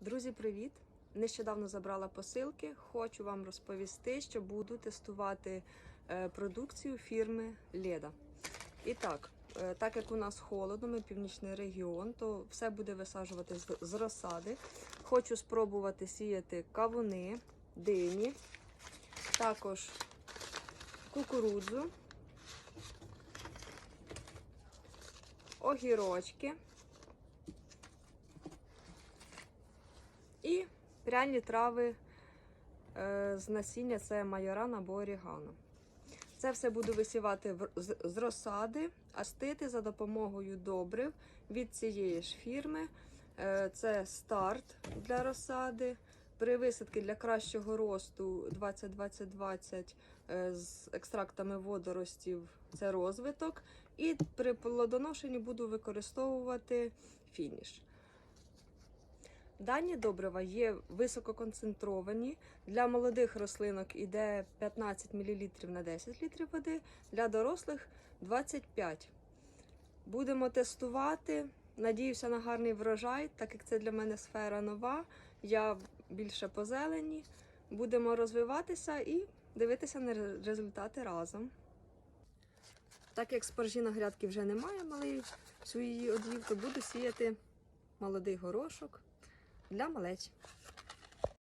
Друзі, привіт! Нещодавно забрала посилки. Хочу вам розповісти, що буду тестувати е, продукцію фірми Леда. І так, е, так як у нас холодно, ми північний регіон, то все буде висаджувати з, з розсади. Хочу спробувати сіяти кавуни, дині, також кукурудзу, огірочки. І пряні трави е, з насіння це майоран або орігано. Це все буду висівати з, розсади, а стити за допомогою добрив від цієї ж фірми. Е, це старт для розсади. При висадці для кращого росту 20-20-20 е, з екстрактами водоростів це розвиток. І при плодоношенні буду використовувати фініш. Дані добрива є висококонцентровані. Для молодих рослинок іде 15 мл на 10 літрів води, для дорослих 25. Будемо тестувати. Надіюся на гарний врожай, так як це для мене сфера нова. Я більше по зелені. Будемо розвиватися і дивитися на результати разом. Так як спаржі на грядки вже немає, малий свої одів, то буду сіяти молодий горошок для малечі.